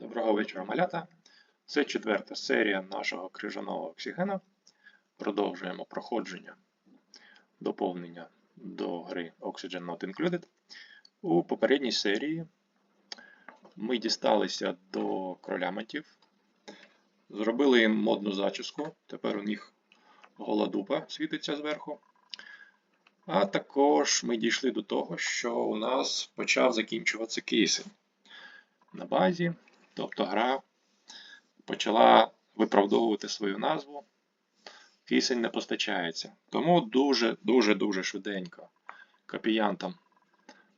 Доброго вечора, малята. Це четверта серія нашого крижаного оксигена. Продовжуємо проходження доповнення до гри Oxygen Not Included. У попередній серії ми дісталися до кролямантів, зробили їм модну зачіску. Тепер у них гола дупа світиться зверху. А також ми дійшли до того, що у нас почав закінчуватися кисень на базі. Тобто гра почала виправдовувати свою назву. Кисень не постачається. Тому дуже-дуже-дуже швиденько копіянтам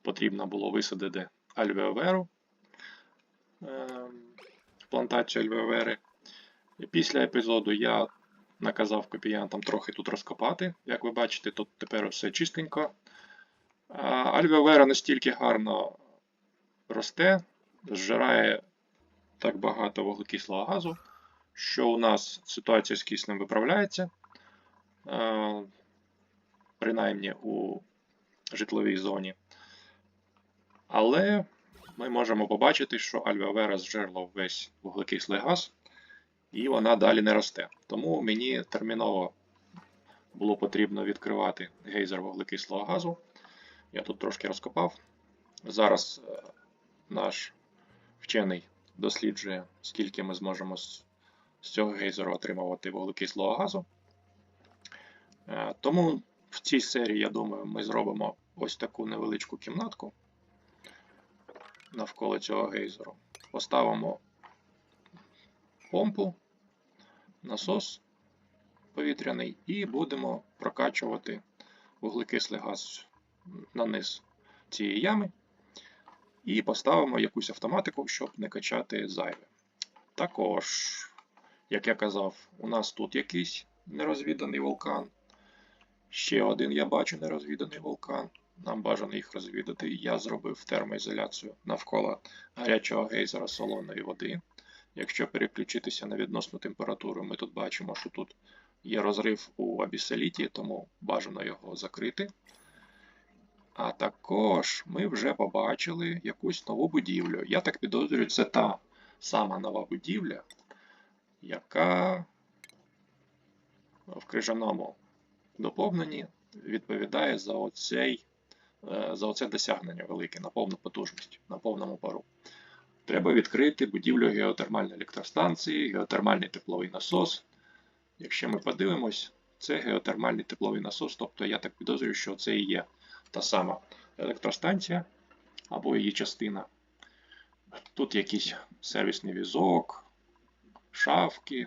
потрібно було висадити альвеоверу, плантацію альвеовери. Після епізоду я наказав копіянтам трохи тут розкопати. Як ви бачите, тут тепер все чистенько. Альвеовера настільки гарно росте, зжирає так багато вуглекислого газу, що у нас ситуація з киснем виправляється, е, принаймні у житловій зоні. Але ми можемо побачити, що альвеовера зжерла весь вуглекислий газ, і вона далі не росте. Тому мені терміново було потрібно відкривати гейзер вуглекислого газу. Я тут трошки розкопав. Зараз е, наш вчений досліджує, скільки ми зможемо з цього гейзеру отримувати вуглекислого газу. Е, тому в цій серії, я думаю, ми зробимо ось таку невеличку кімнатку навколо цього гейзеру. Поставимо помпу, насос повітряний і будемо прокачувати вуглекислий газ на низ цієї ями. І поставимо якусь автоматику, щоб не качати зайве. Також, як я казав, у нас тут якийсь нерозвіданий вулкан. Ще один я бачу нерозвіданий вулкан. Нам бажано їх розвідати. Я зробив термоізоляцію навколо гарячого гейзера солоної води. Якщо переключитися на відносну температуру, ми тут бачимо, що тут є розрив у абісоліті, тому бажано його закрити. А також ми вже побачили якусь нову будівлю. Я так підозрюю, це та сама нова будівля, яка в крижаному доповненні відповідає за оцей, е, за оце досягнення велике на повну потужність, на повному пару. Треба відкрити будівлю геотермальної електростанції, геотермальний тепловий насос. Якщо ми подивимось, це геотермальний тепловий насос, тобто я так підозрюю, що це і є та сама електростанція або її частина. Тут якийсь сервісний візок, шафки,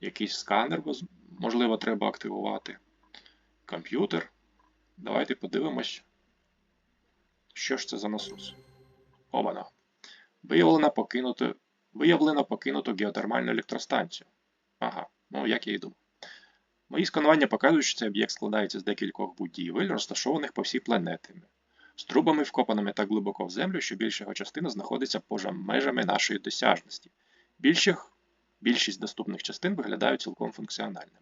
якийсь сканер, можливо, треба активувати, комп'ютер. Давайте подивимось, що ж це за насос. Обана. Виявлено виявлено покинуту геотермальну електростанцію. Ага, ну як я і думав. Мої сканування показують, що цей об'єкт складається з декількох будівель, розташованих по всій планеті, з трубами, вкопаними так глибоко в землю, що більша його частина знаходиться поза межами нашої досяжності. Більших, більшість доступних частин виглядають цілком функціональними.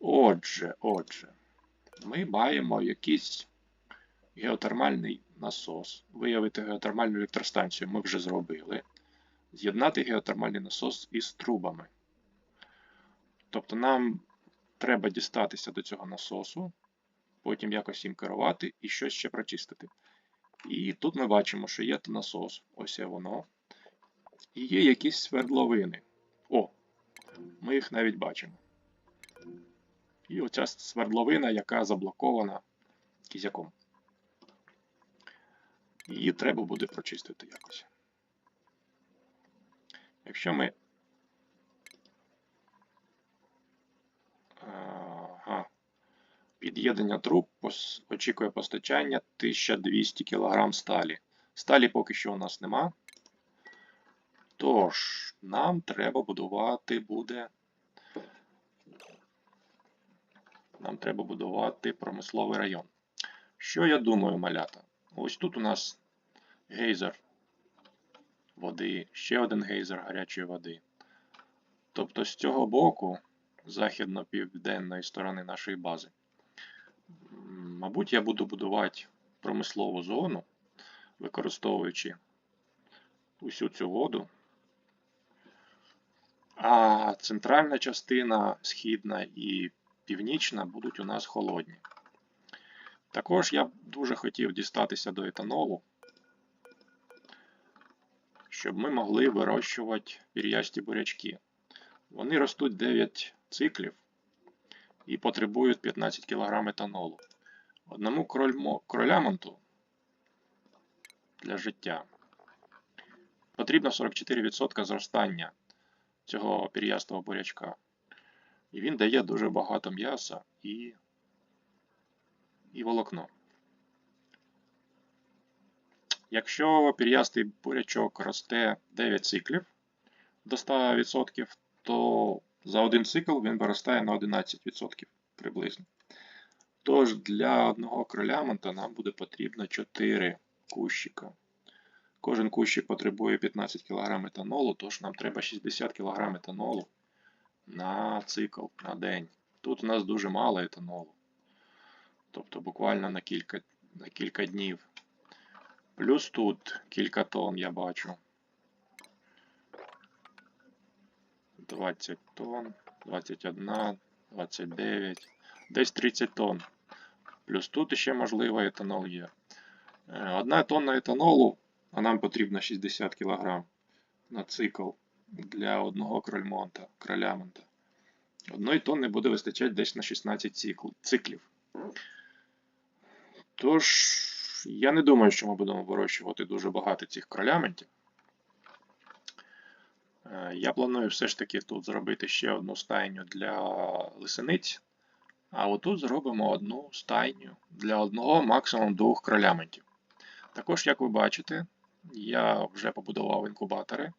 Отже, отже, ми маємо якийсь геотермальний насос. Виявити геотермальну електростанцію ми вже зробили. З'єднати геотермальний насос із трубами. Тобто нам треба дістатися до цього насосу, потім якось їм керувати і щось ще прочистити. І тут ми бачимо, що є насос, ось є воно. І є якісь свердловини. О, ми їх навіть бачимо. І оця свердловина, яка заблокована кізяком. Її треба буде прочистити якось. Якщо ми Під'єднання труб очікує постачання 1200 кг сталі. Сталі поки що у нас нема. Тож, нам треба будувати буде. Нам треба будувати промисловий район. Що я думаю, малята? Ось тут у нас гейзер води, ще один гейзер гарячої води. Тобто з цього боку, західно-південної сторони нашої бази, Мабуть, я буду будувати промислову зону, використовуючи усю цю воду. А центральна частина, східна і північна будуть у нас холодні. Також я б дуже хотів дістатися до етанолу, щоб ми могли вирощувати пір'ясті бурячки. Вони ростуть 9 циклів і потребують 15 кг етанолу. Одному кролямонту для життя потрібно 44% зростання цього пір'ястого бурячка. І він дає дуже багато м'яса і і волокно. Якщо пір'ястий бурячок росте 9 циклів до 100%, то за один цикл він виростає на 11% приблизно. Тож для одного кролямонта нам буде потрібно 4 кущика. Кожен кущик потребує 15 кг етанолу, тож нам треба 60 кг етанолу на цикл, на день. Тут у нас дуже мало етанолу. Тобто буквально на кілька, на кілька днів. Плюс тут кілька тонн я бачу. 20 тонн, 21, 29, десь 30 тонн. Плюс тут ще можливо етанол є. Е, одна тонна етанолу, а нам потрібно 60 кг на цикл для одного крольмонта, кролямонта. Одної тонни буде вистачати десь на 16 цикл, циклів. Тож, я не думаю, що ми будемо вирощувати дуже багато цих кроляментів. Е, я планую все ж таки тут зробити ще одну стайню для лисениць. А отут зробимо одну стайню для одного, максимум двох кроляментів. Також, як ви бачите, я вже побудував інкубатори.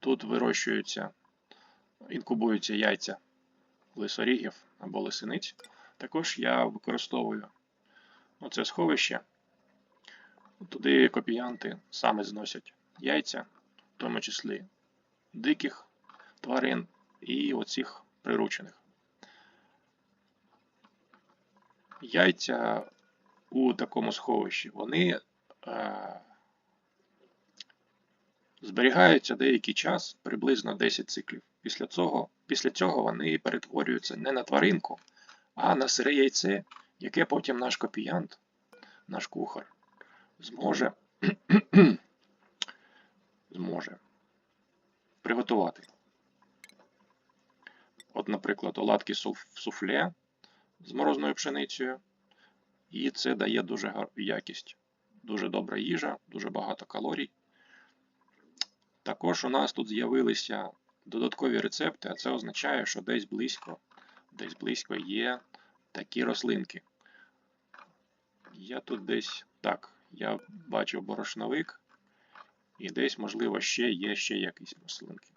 Тут вирощуються, інкубуються яйця лисорігів або лисениць. Також я використовую оце сховище. Туди копіянти саме зносять яйця, в тому числі диких тварин і оцих приручених. Яйця у такому сховищі вони е, зберігаються деякий час, приблизно 10 циклів. Після цього після цього вони перетворюються не на тваринку, а на сире яйце, яке потім наш копіянт, наш кухар, зможе зможе приготувати. От, наприклад, оладки суфле з морозною пшеницею. І це дає дуже якість. Дуже добра їжа, дуже багато калорій. Також у нас тут з'явилися додаткові рецепти, а це означає, що десь близько десь близько є такі рослинки. Я тут десь, так, я бачив борошновик, і десь, можливо, ще є ще якісь рослинки.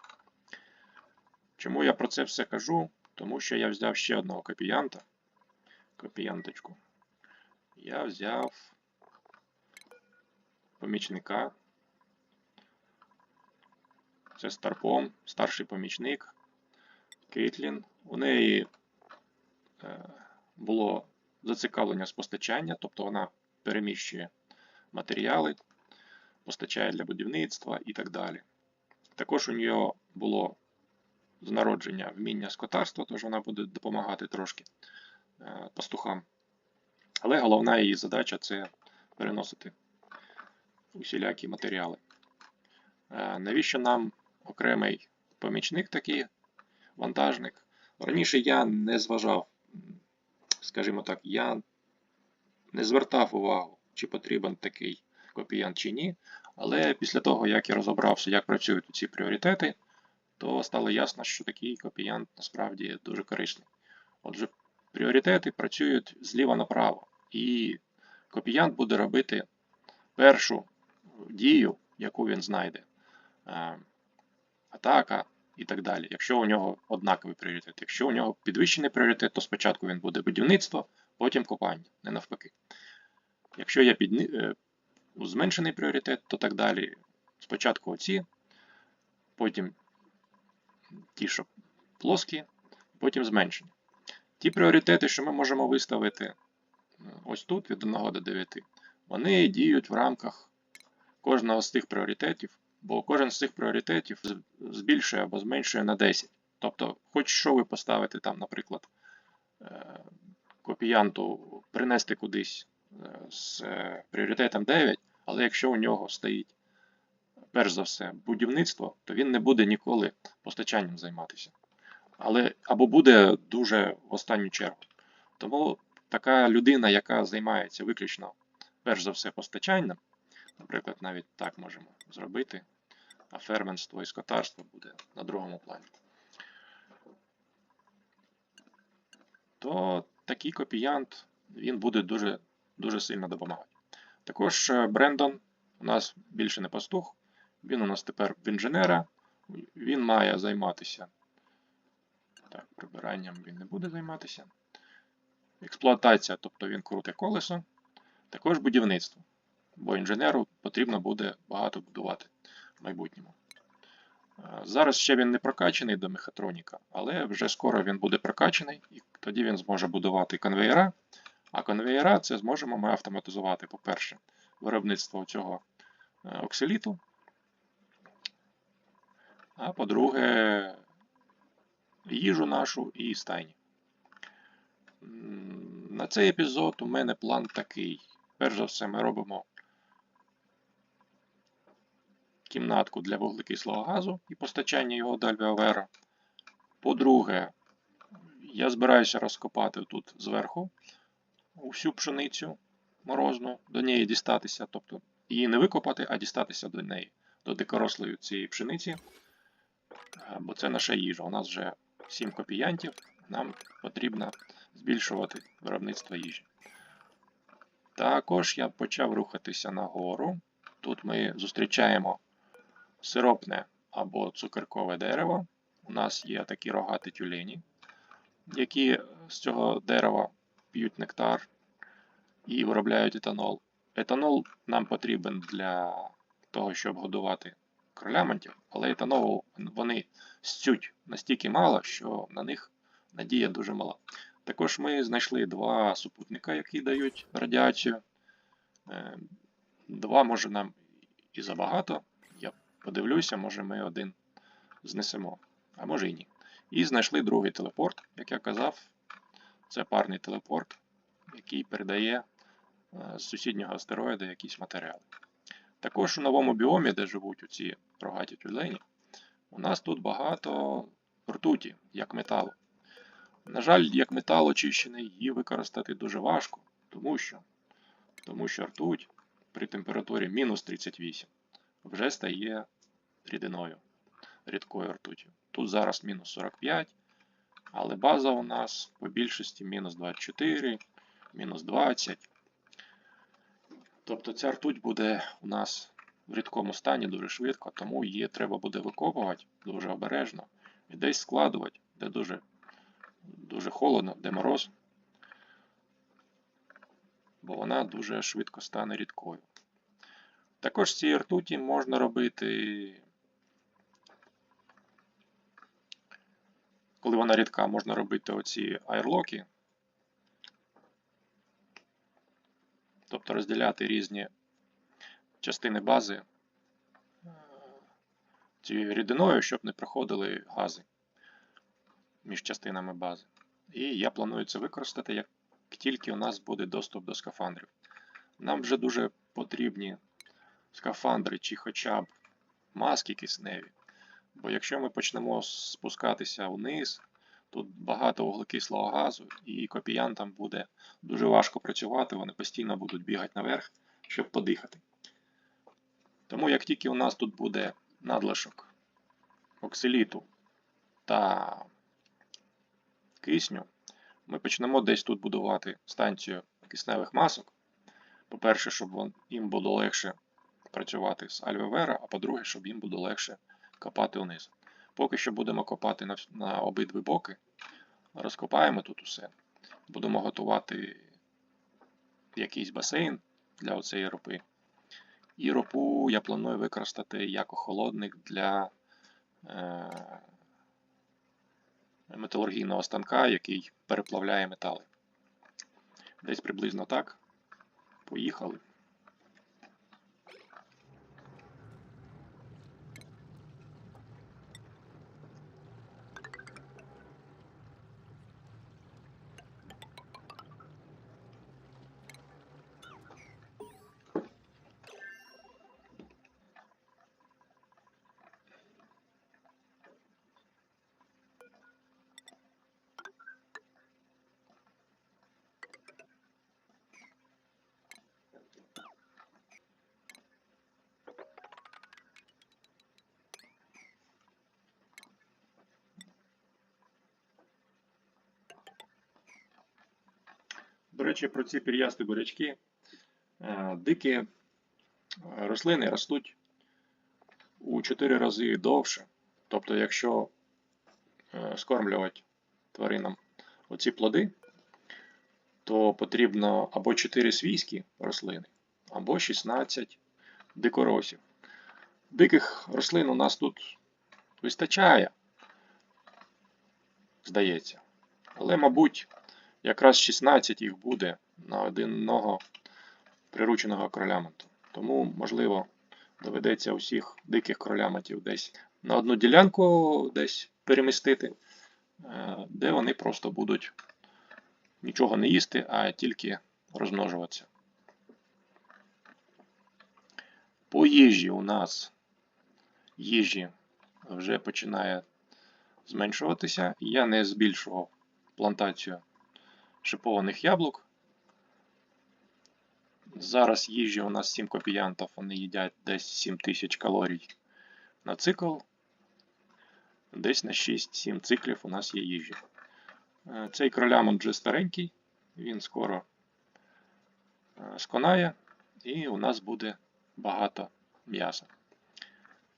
Чому я про це все кажу? Тому що я взяв ще одного копіянта. Копіянточку. Я взяв помічника. Це Старпом, старший помічник Кейтлін. У неї е, було зацікавлення з постачання, тобто вона переміщує матеріали, постачає для будівництва і так далі. Також у нього було з народження вміння скотарства, тож вона буде допомагати трошки е, пастухам. Але головна її задача це переносити усілякі матеріали. Е, навіщо нам окремий помічник такий вантажник? Раніше я не зважав, скажімо так, я не звертав увагу, чи потрібен такий копіянт чи ні. Але після того, як я розібрався, як працюють ці пріоритети, то стало ясно, що такий копіянт насправді дуже корисний. Отже, пріоритети працюють зліва направо, і копіянт буде робити першу дію, яку він знайде. Е, атака і так далі. Якщо у нього однаковий пріоритет. Якщо у нього підвищений пріоритет, то спочатку він буде будівництво, потім копання, не навпаки. Якщо є підни... Зменшений пріоритет, то так далі. Спочатку оці, потім ті, що плоскі, потім зменшені. Ті пріоритети, що ми можемо виставити е, ось тут від 1 до 9, вони діють в рамках кожного з тих пріоритетів бо кожен з цих пріоритетів збільшує або зменшує на 10. Тобто, хоч що ви поставите там, наприклад, е, копіянту принести кудись е, з пріоритетом 9, але якщо у нього стоїть, перш за все, будівництво, то він не буде ніколи постачанням займатися. Але або буде дуже в останню чергу. Тому така людина, яка займається виключно, перш за все, постачанням, наприклад, навіть так можемо зробити, а ферменство і скотарство буде на другому плані. То такий копіянт він буде дуже, дуже сильно допомагати. Також е, Брендон у нас більше не пастух, він у нас тепер в інженера, він має займатися. Так, прибиранням він не буде займатися. Експлуатація, тобто він круте колесо, також будівництво, бо інженеру потрібно буде багато будувати в майбутньому. Е, Зараз ще він не прокачаний до мехатроніка, але вже скоро він буде прокачаний, і тоді він зможе будувати конвеєра. А конвеєра це зможемо ми автоматизувати, по-перше, виробництво цього е, оксиліту. А по-друге, їжу нашу і стайні. На цей епізод у мене план такий. Перш за все, ми робимо кімнатку для вуглекислого газу і постачання його до Альвеовера. По-друге, я збираюся розкопати тут зверху усю пшеницю морозну, до неї дістатися, тобто її не викопати, а дістатися до неї, до дикорослої цієї пшениці. Е, Бо це наша їжа. У нас вже 7 копіянтів, нам потрібно збільшувати виробництво їжі. Також я почав рухатися нагору. Тут ми зустрічаємо сиропне або цукеркове дерево. У нас є такі рогаті тюлені, які з цього дерева п'ють нектар і виробляють етанол. Етанол нам потрібен для того, щоб годувати кролямонтів, але етанолу вони стють настільки мало, що на них надія дуже мала. Також ми знайшли два супутника, які дають радіацію. Е, Два може нам і забагато. Я подивлюся, може ми один знесемо, а може і ні. І знайшли другий телепорт, як я казав, це парний телепорт, який передає е, з сусіднього астероїда якісь матеріали. Також у новому біомі, де живуть ці рогаті тюлені, у нас тут багато ртуті, як металу. На жаль, як метал очищений, її використати дуже важко, тому що, тому що ртуть при температурі мінус 38 вже стає рідиною, рідкою ртуттю. Тут зараз мінус 45, але база у нас по більшості мінус 24, мінус 20. Тобто ця ртуть буде у нас в рідкому стані дуже швидко, тому її треба буде викопувати дуже обережно і десь складувати, де дуже, дуже холодно, де мороз, бо вона дуже швидко стане рідкою. Також з цієї ртуті можна робити, коли вона рідка, можна робити оці айрлоки, тобто розділяти різні частини бази цією рідиною, щоб не проходили гази між частинами бази. І я планую це використати, як тільки у нас буде доступ до скафандрів. Нам вже дуже потрібні скафандри чи хоча б маски кисневі. Бо якщо ми почнемо спускатися вниз, тут багато вуглекислого газу, і копіянтам буде дуже важко працювати, вони постійно будуть бігати наверх, щоб подихати. Тому як тільки у нас тут буде надлишок оксиліту та кисню, ми почнемо десь тут будувати станцію кисневих масок. По-перше, щоб їм було легше працювати з альвевера, а по-друге, щоб їм буде легше копати вниз. Поки що будемо копати на, на обидві боки. Розкопаємо тут усе. Будемо готувати якийсь басейн для оцеї ропи. І ропу я планую використати як охолодник для е, металургійного станка, який переплавляє метали. Десь приблизно так. Поїхали. Речі, про ці пір'ясті бурячки. Е, Дикі е, рослини ростуть у 4 рази довше. Тобто, якщо е, скормлювати тваринам оці плоди, то потрібно або 4 свійські рослини, або 16 дикоросів. Диких рослин у нас тут вистачає, здається. Але, мабуть, якраз 16 їх буде на одного прирученого кролямонту. Тому, можливо, доведеться усіх диких кролямонтів десь на одну ділянку десь перемістити, е, де вони просто будуть нічого не їсти, а тільки розмножуватися. По їжі у нас їжі вже починає зменшуватися. Я не збільшував плантацію шипованих яблук. Зараз їжі у нас 7 копіянтів, вони їдять десь 7000 калорій на цикл. Десь на 6-7 циклів у нас є їжі. Е, Цей кролямон вже старенький, він скоро е, сконає, і у нас буде багато м'яса.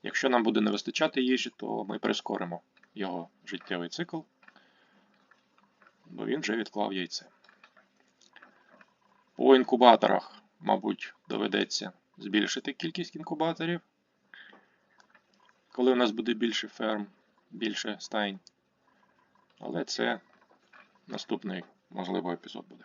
Якщо нам буде не вистачати їжі, то ми прискоримо його життєвий цикл, бо він вже відклав яйце. По інкубаторах, мабуть, доведеться збільшити кількість інкубаторів, коли у нас буде більше ферм, більше стайн. Але це наступний, можливо, епізод буде.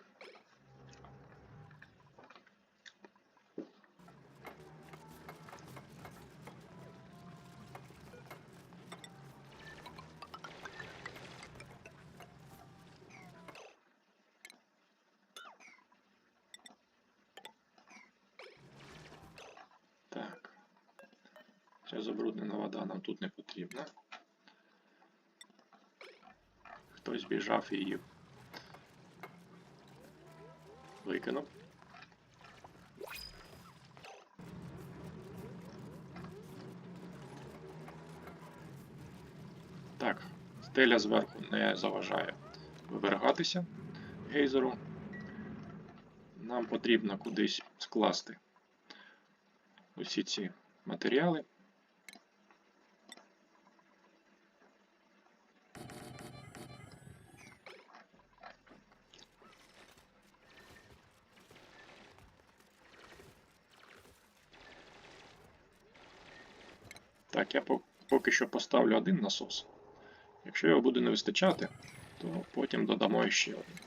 Забруднена вода нам тут не потрібна. Хтось біжав і її викинув. Так, стеля зверху не заважає вивергатися гейзеру. Нам потрібно кудись скласти усі ці матеріали. Так, я поки що поставлю один насос. Якщо його буде не вистачати, то потім додамо ще один.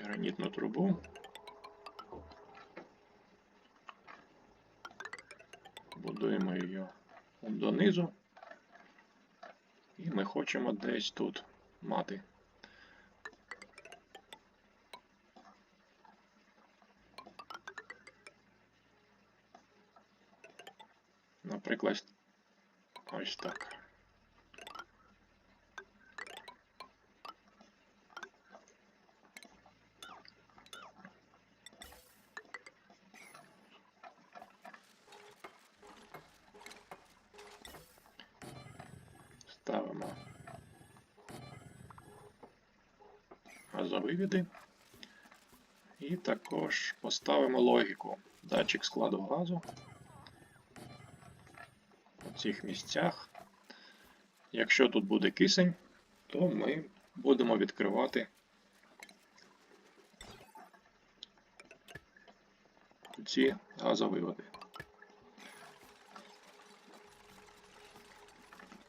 Гранітну трубу. Будуємо її донизу. І ми хочемо десь тут мати. Наприклад, ось так. Ставимо газовивіди. І також поставимо логіку. Датчик складу газу цих місцях. Якщо тут буде кисень, то ми будемо відкривати ці газовиводи.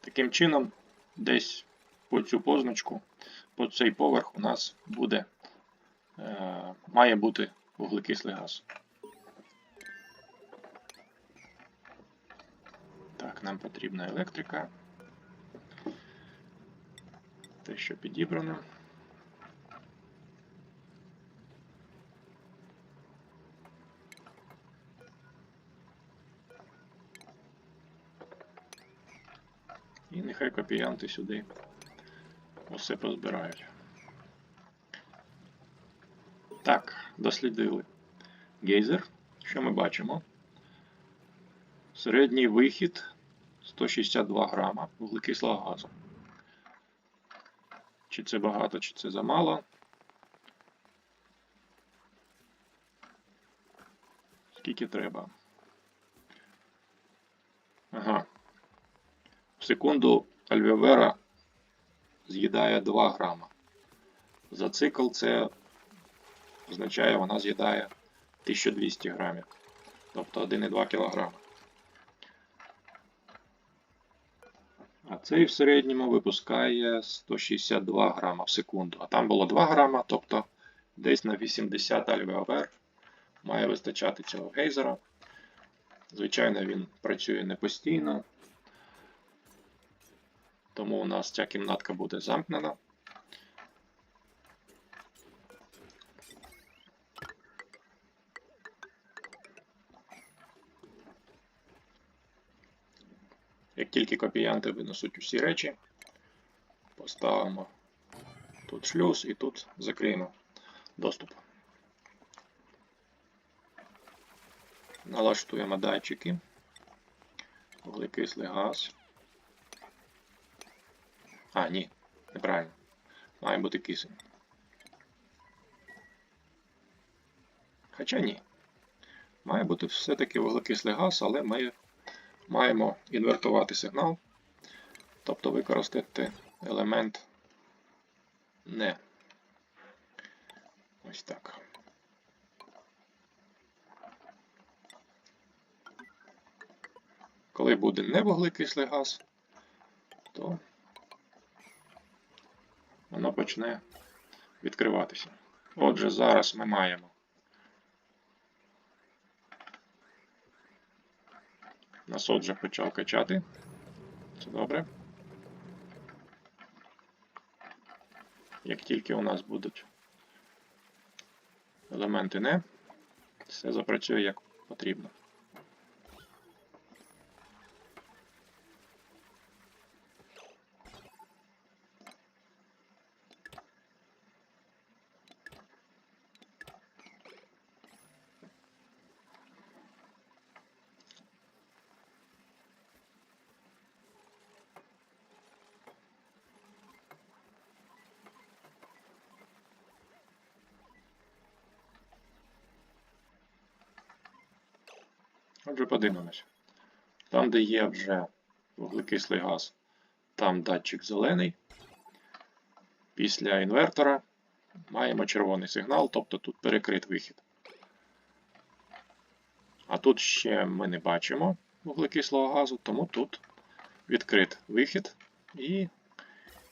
Таким чином, десь по цю позначку, по цей поверх у нас буде, е, має бути вуглекислий газ. Так, нам потрібна електрика. Те, що підібрано. І нехай копіянти сюди усе позбирають. Так, дослідили гейзер. Що ми бачимо? Середній вихід 162 грама вуглекислого газу. Чи це багато, чи це замало. Скільки треба. Ага. В секунду альвеовера з'їдає 2 грама. За цикл це означає, вона з'їдає 1200 грамів. Тобто 1,2 кг. А цей в середньому випускає 162 грама в секунду. А там було 2 грама, тобто десь на 80 альвеовер має вистачати цього гейзера. Звичайно, він працює не постійно, тому у нас ця кімнатка буде замкнена. Як тільки копіянти винесуть усі речі, поставимо тут шлюз і тут закриємо доступ. Налаштуємо датчики, вуглекислий газ. А, ні, неправильно. Має бути кисень. Хоча ні. Має бути все-таки вуглекислий газ, але ми маємо інвертувати сигнал, тобто використати елемент не. Ось так. Коли буде не вуглекислий газ, то воно почне відкриватися. Отже, зараз ми маємо насос вже почав качати. Це добре. Як тільки у нас будуть елементи не, все запрацює як потрібно. Отже, подивимось. Там, де є вже вуглекислий газ, там датчик зелений. Після інвертора маємо червоний сигнал, тобто тут перекрит вихід. А тут ще ми не бачимо вуглекислого газу, тому тут відкрит вихід і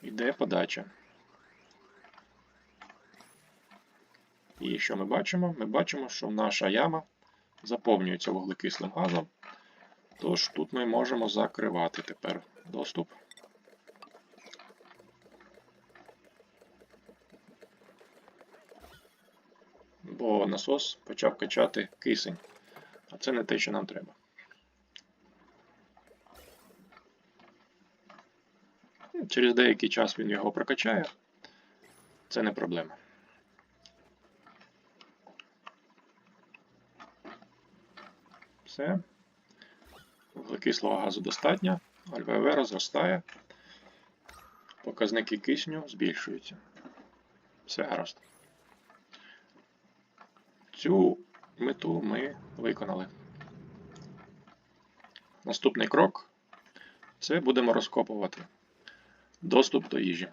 йде подача. І що ми бачимо? Ми бачимо, що наша яма заповнюється вуглекислим газом. Тож тут ми можемо закривати тепер доступ. Бо насос почав качати кисень, а це не те, що нам треба. Через деякий час він його прокачає, це не проблема. Все. Вуглекислого газу достатньо, альвеовера зростає, показники кисню збільшуються. Все гаразд. Цю мету ми виконали. Наступний крок це будемо розкопувати доступ до їжі.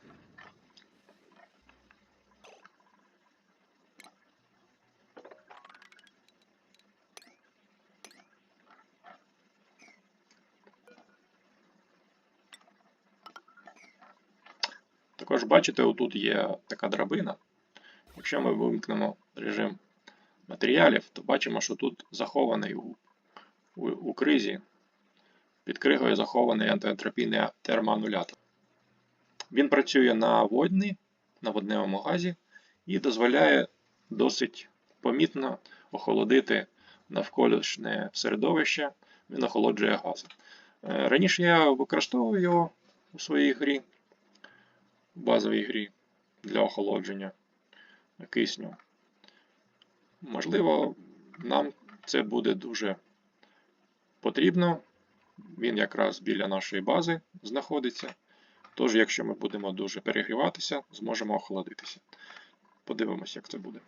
Також бачите, отут є така драбина. Якщо ми вимкнемо режим матеріалів, то бачимо, що тут захований у, у, у кризі під кригою захований антиентропійний термоанулятор. Він працює на водні, на водневому газі і дозволяє досить помітно охолодити навколишнє середовище, він охолоджує гази. Е, Раніше я використовував його у своїй грі, базовій грі для охолодження кисню. Можливо, нам це буде дуже потрібно. Він якраз біля нашої бази знаходиться. Тож, якщо ми будемо дуже перегріватися, зможемо охолодитися. Подивимось, як це буде.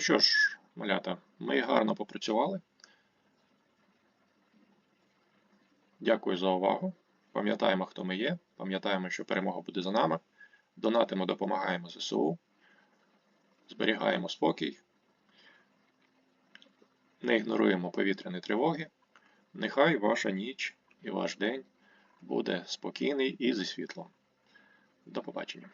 Ну що ж, малята, ми гарно попрацювали. Дякую за увагу. Пам'ятаємо, хто ми є. Пам'ятаємо, що перемога буде за нами. Донатимо, допомагаємо ЗСУ. Зберігаємо спокій. Не ігноруємо повітряні тривоги. Нехай ваша ніч і ваш день буде спокійний і зі світлом. До побачення.